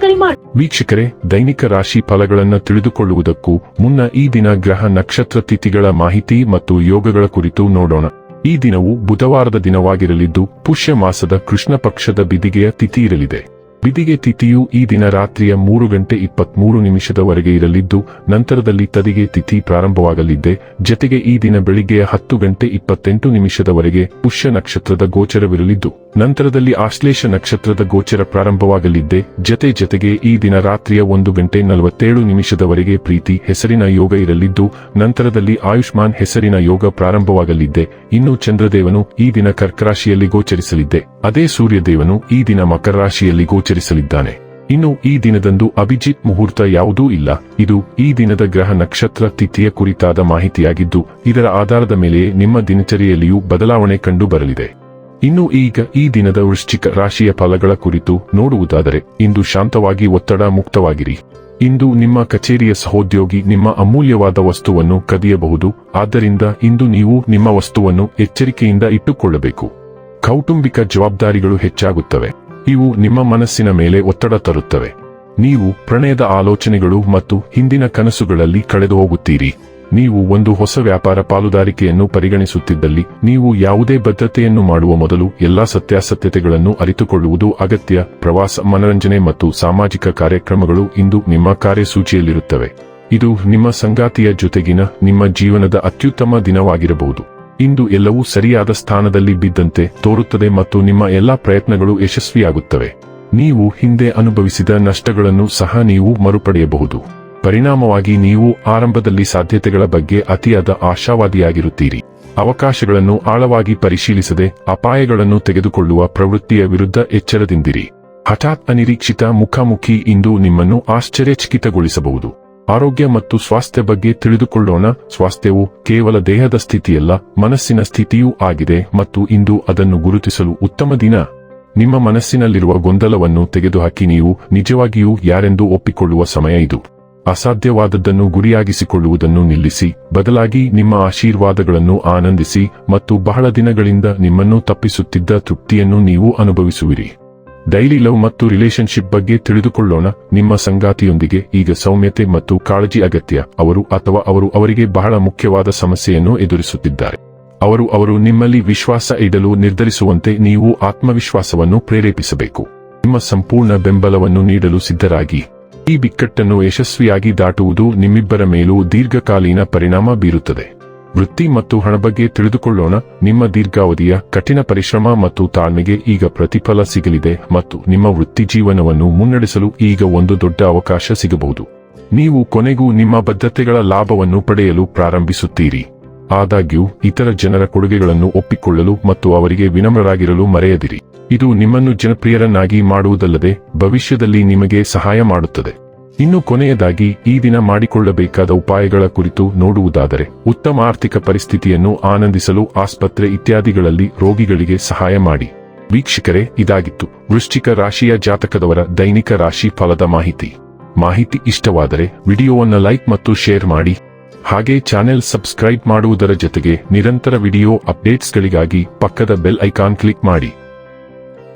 ಕರೆ ವೀಕ್ಷಕರೇ, ದೈನಿಕ ರಾಶಿ ಫಲಗಳನ್ನು ತಿಳಿದುಕೊಳ್ಳುವುದಕ್ಕೂ ಮುನ್ನ ಈ ದಿನ ಗ್ರಹ ನಕ್ಷತ್ರ ತಿಥಿಗಳ ಮಾಹಿತಿ ಮತ್ತು ಯೋಗಗಳ ಕುರಿತು ನೋಡೋಣ. ಈ ದಿನವು ಬುಧವಾರದ ದಿನವಾಗಿರಲಿದ್ದು ಪುಷ್ಯ ಮಾಸದ ಕೃಷ್ಣ ಪಕ್ಷದ ಬಿದಿಗೆಯ ತಿಥಿ ಇರಲಿದೆ. ಬಿದಿಗೆ ತಿಥಿಯು ಈ ದಿನ ರಾತ್ರಿಯ ಮೂರು ಗಂಟೆ ಇಪ್ಪತ್ಮೂರು ನಿಮಿಷದವರೆಗೆ ಇರಲಿದ್ದು, ನಂತರದಲ್ಲಿ ತದಿಗೆ ತಿಥಿ ಪ್ರಾರಂಭವಾಗಲಿದ್ದೆ. ಜತೆಗೆ ಈ ದಿನ ಬೆಳಿಗ್ಗೆಯ ಹತ್ತು ಗಂಟೆ ಇಪ್ಪತ್ತೆಂಟು ನಿಮಿಷದವರೆಗೆ ಪುಷ್ಯ ನಕ್ಷತ್ರದ ಗೋಚರವಿರಲಿದ್ದು, ನಂತರದಲ್ಲಿ ಆಶ್ಲೇಷ ನಕ್ಷತ್ರದ ಗೋಚರ ಪ್ರಾರಂಭವಾಗಲಿದ್ದೆ. ಜತೆ ಜತೆಗೆ ಈ ದಿನ ರಾತ್ರಿಯ ಒಂದು ಗಂಟೆ ನಲವತ್ತೇಳು ನಿಮಿಷದವರೆಗೆ ಪ್ರೀತಿ ಹೆಸರಿನ ಯೋಗ ಇರಲಿದ್ದು, ನಂತರದಲ್ಲಿ ಆಯುಷ್ಮಾನ್ ಹೆಸರಿನ ಯೋಗ ಪ್ರಾರಂಭವಾಗಲಿದ್ದೆ. ಇನ್ನು ಚಂದ್ರದೇವನು ಈ ದಿನ ಕರ್ಕರಾಶಿಯಲ್ಲಿ ಗೋಚರಿಸಲಿದ್ದೆ. ಅದೇ ಸೂರ್ಯದೇವನು ಈ ದಿನ ಮಕರ ರಾಶಿಯಲ್ಲಿ ಗೋಚರಿಸಲಿದ್ದಾನೆ. ಇನ್ನು ಈ ದಿನದಂದು ಅಭಿಜಿತ್ ಮುಹೂರ್ತ ಯಾವುದೂ ಇಲ್ಲ. ಇದು ಈ ದಿನದ ಗ್ರಹ ನಕ್ಷತ್ರ ತಿಥಿಯ ಕುರಿತಾದ ಮಾಹಿತಿಯಾಗಿದ್ದು, ಇದರ ಆಧಾರದ ಮೇಲೆ ನಿಮ್ಮ ದಿನಚರಿಯಲ್ಲಿಯೂ ಬದಲಾವಣೆ ಕಂಡು ಬರಲಿದೆ ಇನ್ನು ಈಗ ಈ ದಿನದ ವೃಶ್ಚಿಕ ರಾಶಿಯ ಫಲಗಳ ಕುರಿತು ನೋಡುವುದಾದರೆ, ಇಂದು ಶಾಂತವಾಗಿ ಒತ್ತಡ ಮುಕ್ತವಾಗಿರಿ. ಇಂದು ನಿಮ್ಮ ಕಚೇರಿಯ ಸಹೋದ್ಯೋಗಿ ನಿಮ್ಮ ಅಮೂಲ್ಯವಾದ ವಸ್ತುವನ್ನು ಕದಿಯಬಹುದು. ಆದ್ದರಿಂದ ಇಂದು ನೀವು ನಿಮ್ಮ ವಸ್ತುವನ್ನು ಎಚ್ಚರಿಕೆಯಿಂದ ಇಟ್ಟುಕೊಳ್ಳಬೇಕು. ಕೌಟುಂಬಿಕ ಜವಾಬ್ದಾರಿಗಳು ಹೆಚ್ಚಾಗುತ್ತವೆ. ಇವು ನಿಮ್ಮ ಮನಸ್ಸಿನ ಮೇಲೆ ಒತ್ತಡ ತರುತ್ತವೆ. ನೀವು ಪ್ರಣಯದ ಆಲೋಚನೆಗಳು ಮತ್ತು ಹಿಂದಿನ ಕನಸುಗಳಲ್ಲಿ ಕಳೆದು ಹೋಗುತ್ತೀರಿ. ನೀವು ಒಂದು ಹೊಸ ವ್ಯಾಪಾರ ಪಾಲುದಾರಿಕೆಯನ್ನು ಪರಿಗಣಿಸುತ್ತಿದ್ದಲ್ಲಿ, ನೀವು ಯಾವುದೇ ಬದ್ಧತೆಯನ್ನು ಮಾಡುವ ಮೊದಲು ಎಲ್ಲಾ ಸತ್ಯಾಸತ್ಯತೆಗಳನ್ನು ಅರಿತುಕೊಳ್ಳುವುದು ಅಗತ್ಯ. ಪ್ರವಾಸ, ಮನರಂಜನೆ ಮತ್ತು ಸಾಮಾಜಿಕ ಕಾರ್ಯಕ್ರಮಗಳು ಇಂದು ನಿಮ್ಮ ಕಾರ್ಯಸೂಚಿಯಲ್ಲಿರುತ್ತವೆ. ಇದು ನಿಮ್ಮ ಸಂಗಾತಿಯ ಜೊತೆಗಿನ ನಿಮ್ಮ ಜೀವನದ ಅತ್ಯುತ್ತಮ ದಿನವಾಗಿರಬಹುದು. ಇಂದು ಎಲ್ಲವೂ ಸರಿಯಾದ ಸ್ಥಾನದಲ್ಲಿ ಬಿದ್ದಂತೆ ತೋರುತ್ತದೆ ಮತ್ತು ನಿಮ್ಮ ಎಲ್ಲಾ ಪ್ರಯತ್ನಗಳು ಯಶಸ್ವಿಯಾಗುತ್ತವೆ. ನೀವು ಹಿಂದೆ ಅನುಭವಿಸಿದ ನಷ್ಟಗಳನ್ನು ಸಹ ನೀವು ಮರುಪಡೆಯಬಹುದು. ಪರಿಣಾಮವಾಗಿ ನೀವು ಆರಂಭದಲ್ಲಿ ಸಾಧ್ಯತೆಗಳ ಬಗ್ಗೆ ಅತಿಯಾದ ಆಶಾವಾದಿಯಾಗಿರುತ್ತೀರಿ. ಅವಕಾಶಗಳನ್ನು ಆಳವಾಗಿ ಪರಿಶೀಲಿಸದೆ ಅಪಾಯಗಳನ್ನು ತೆಗೆದುಕೊಳ್ಳುವ ಪ್ರವೃತ್ತಿಯ ವಿರುದ್ಧ ಎಚ್ಚರದಿಂದಿರಿ. ಹಠಾತ್ ಅನಿರೀಕ್ಷಿತ ಮುಖಾಮುಖಿ ಇಂದು ನಿಮ್ಮನ್ನು ಆಶ್ಚರ್ಯಚಕಿತಗೊಳಿಸಬಹುದು. ಆರೋಗ್ಯ ಮತ್ತು ಸ್ವಾಸ್ಥ್ಯ ಬಗ್ಗೆ ತಿಳಿದುಕೊಳ್ಳೋಣ. ಸ್ವಾಸ್ಥ್ಯವು ಕೇವಲ ದೇಹದ ಸ್ಥಿತಿಯಲ್ಲ, ಮನಸ್ಸಿನ ಸ್ಥಿತಿಯೂ ಆಗಿದೆ ಮತ್ತು ಇಂದು ಅದನ್ನು ಗುರುತಿಸಲು ಉತ್ತಮ ದಿನ. ನಿಮ್ಮ ಮನಸ್ಸಿನಲ್ಲಿರುವ ಗೊಂದಲವನ್ನು ತೆಗೆದುಹಾಕಿ, ನೀವು ನಿಜವಾಗಿಯೂ ಯಾರೆಂದು ಒಪ್ಪಿಕೊಳ್ಳುವ ಸಮಯ ಇದು. ಅಸಾಧ್ಯವಾದದ್ದನ್ನು ಗುರಿಯಾಗಿಸಿಕೊಳ್ಳುವುದನ್ನು ನಿಲ್ಲಿಸಿ, ಬದಲಾಗಿ ನಿಮ್ಮ ಆಶೀರ್ವಾದಗಳನ್ನು ಆನಂದಿಸಿ ಮತ್ತು ಬಹಳ ದಿನಗಳಿಂದ ನಿಮ್ಮನ್ನು ತಪ್ಪಿಸುತ್ತಿದ್ದ ತೃಪ್ತಿಯನ್ನು ನೀವು ಅನುಭವಿಸುವಿರಿ. ಡೈಲಿ ಲವ್ ಮತ್ತು ರಿಲೇಶನ್ಶಿಪ್ ಬಗ್ಗೆ ತಿಳಿದುಕೊಳ್ಳೋಣ. ನಿಮ್ಮ ಸಂಗಾತಿಯೊಂದಿಗೆ ಈಗ ಸೌಮ್ಯತೆ ಮತ್ತು ಕಾಳಜಿ ಅಗತ್ಯ. ಅವರು ಅಥವಾ ಅವರು ಅವರಿಗೆ ಬಹಳ ಮುಖ್ಯವಾದ ಸಮಸ್ಯೆಯನ್ನು ಎದುರಿಸುತ್ತಿದ್ದಾರೆ. ಅವರು ಅವರು ನಿಮ್ಮಲ್ಲಿ ವಿಶ್ವಾಸ ಇಡಲು ನಿರ್ಧರಿಸುವಂತೆ ನೀವು ಆತ್ಮವಿಶ್ವಾಸವನ್ನು ಪ್ರೇರೇಪಿಸಬೇಕು. ನಿಮ್ಮ ಸಂಪೂರ್ಣ ಬೆಂಬಲವನ್ನು ನೀಡಲು ಸಿದ್ಧರಾಗಿ. ಈ ಬಿಕ್ಕಟ್ಟನ್ನು ಯಶಸ್ವಿಯಾಗಿ ದಾಟುವುದು ನಿಮ್ಮಿಬ್ಬರ ಮೇಲೂ ದೀರ್ಘಕಾಲೀನ ಪರಿಣಾಮ ಬೀರುತ್ತದೆ. ವೃತ್ತಿ ಮತ್ತು ಹಣ ಬಗ್ಗೆ ತಿಳಿದುಕೊಳ್ಳೋಣ. ನಿಮ್ಮ ದೀರ್ಘಾವಧಿಯ ಕಠಿಣ ಪರಿಶ್ರಮ ಮತ್ತು ತಾಳ್ಮೆಗೆ ಈಗ ಪ್ರತಿಫಲ ಸಿಗಲಿದೆ ಮತ್ತು ನಿಮ್ಮ ವೃತ್ತಿ ಜೀವನವನ್ನು ಮುನ್ನಡೆಸಲು ಈಗ ಒಂದು ದೊಡ್ಡ ಅವಕಾಶ ಸಿಗಬಹುದು. ನೀವು ಕೊನೆಗೂ ನಿಮ್ಮ ಬದ್ಧತೆಗಳ ಲಾಭವನ್ನು ಪಡೆಯಲು ಪ್ರಾರಂಭಿಸುತ್ತೀರಿ. ಆದಾಗ್ಯೂ, ಇತರ ಜನರ ಕೊಡುಗೆಗಳನ್ನು ಒಪ್ಪಿಕೊಳ್ಳಲು ಮತ್ತು ಅವರಿಗೆ ವಿನಮ್ರರಾಗಿರಲು ಮರೆಯದಿರಿ. ಇದು ನಿಮ್ಮನ್ನು ಜನಪ್ರಿಯರನ್ನಾಗಿ ಮಾಡುವುದಲ್ಲದೆ ಭವಿಷ್ಯದಲ್ಲಿ ನಿಮಗೆ ಸಹಾಯ ಮಾಡುತ್ತದೆ. ಇನ್ನು ಕೊನೆಯದಾಗಿ ಈ ದಿನ ಮಾಡಿಕೊಳ್ಳಬೇಕಾದ ಉಪಾಯಗಳ ಕುರಿತು ನೋಡುವುದಾದರೆ, ಉತ್ತಮ ಆರ್ಥಿಕ ಪರಿಸ್ಥಿತಿಯನ್ನು ಆನಂದಿಸಲು ಆಸ್ಪತ್ರೆ ಇತ್ಯಾದಿಗಳಲ್ಲಿ ರೋಗಿಗಳಿಗೆ ಸಹಾಯ ಮಾಡಿ. ವೀಕ್ಷಕರೇ, ಇದಾಗಿತ್ತು. ವೃಶ್ಚಿಕ ರಾಶಿಯ ಜಾತಕದವರ ದೈನಿಕ ರಾಶಿ ಫಲದ ಮಾಹಿತಿ. ಮಾಹಿತಿ ಇಷ್ಟವಾದರೆ ವಿಡಿಯೋವನ್ನು ಲೈಕ್ ಮತ್ತು ಶೇರ್ ಮಾಡಿ. ಹಾಗೆ ಚಾನೆಲ್ ಸಬ್ಸ್ಕ್ರೈಬ್ ಮಾಡುವುದರ ಜೊತೆಗೆ ನಿರಂತರ ವಿಡಿಯೋ ಅಪ್ಡೇಟ್ಸ್ಗಳಿಗಾಗಿ ಪಕ್ಕದ ಬೆಲ್ ಐಕಾನ್ ಕ್ಲಿಕ್ ಮಾಡಿ.